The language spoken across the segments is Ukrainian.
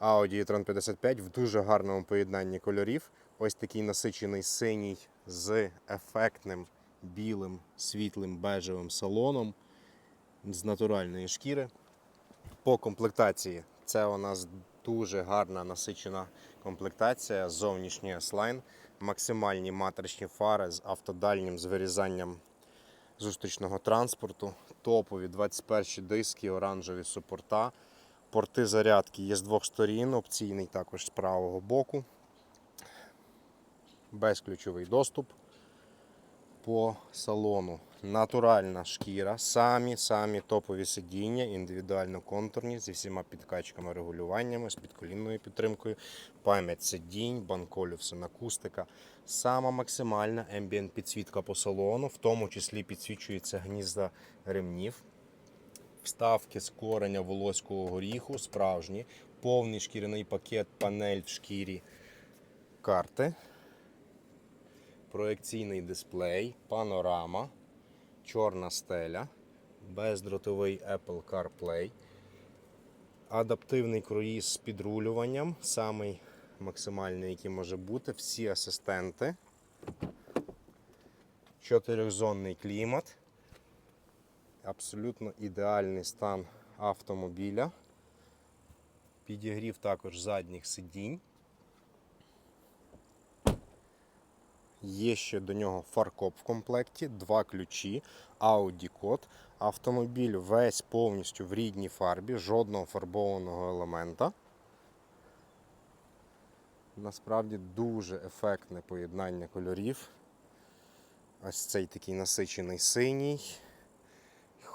Audi e-tron 55 в дуже гарному поєднанні кольорів. Ось такий насичений синій з ефектним білим світлим бежевим салоном з натуральної шкіри. По комплектації це у нас дуже гарна насичена комплектація, зовнішній S-Line, максимальні матричні фари з автодальнім з вирізанням зустрічного транспорту, топові 21 диски, оранжеві супорта, порти зарядки є з двох сторін, опційний також з правого боку, безключовий доступ по салону. Натуральна шкіра, самі самі топові сидіння, індивідуально контурні зі всіма підкачками, регулюваннями, з підколінною підтримкою, пам'ять сидінь, банколюсен, акустика. Сама максимальна ембієнт підсвітка по салону, в тому числі підсвічується гнізда ремнів. Вставки з кореня волоського горіху, справжні, повний шкіряний пакет, панель в шкірі. Карти. Проекційний дисплей, панорама, чорна стеля, бездротовий Apple CarPlay, адаптивний круїз з підрулюванням, самий максимальний, який може бути, всі асистенти, чотирьохзонний клімат, абсолютно ідеальний стан автомобіля, підігрів також задніх сидінь. Є ще до нього фаркоп в комплекті, два ключі, Audi код. Автомобіль весь повністю в рідній фарбі, жодного фарбованого елемента. Насправді дуже ефектне поєднання кольорів. Ось цей такий насичений синій.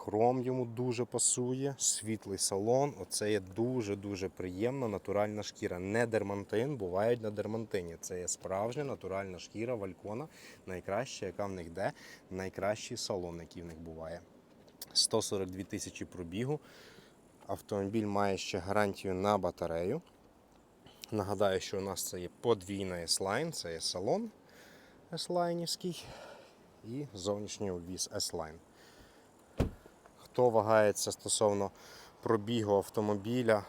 Хром йому дуже пасує, світлий салон. Оце є дуже-дуже приємна натуральна шкіра. Не дермантин, бувають на дермантині. Це є справжня натуральна шкіра валькона, найкраща, яка в них де, найкращий салон, який в них буває. 142 тисячі пробігу. Автомобіль має ще гарантію на батарею. Нагадаю, що у нас це є подвійна S-Line, це є салон S-Line і зовнішній обвіз S-Line. Хто вагається стосовно пробігу автомобіля,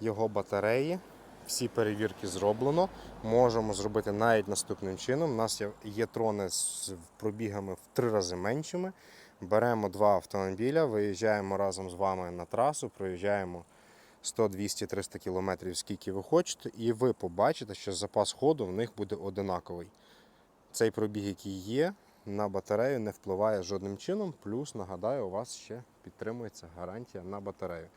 його батареї, всі перевірки зроблено. Можемо зробити навіть наступним чином. У нас є, трони з пробігами в три рази меншими. Беремо два автомобіля, виїжджаємо разом з вами на трасу, проїжджаємо 100, 200, 300 кілометрів, скільки ви хочете, і ви побачите, що запас ходу в них буде одинаковий. Цей пробіг, який є, на батарею не впливає жодним чином. Плюс, нагадаю, у вас ще підтримується гарантія на батарею.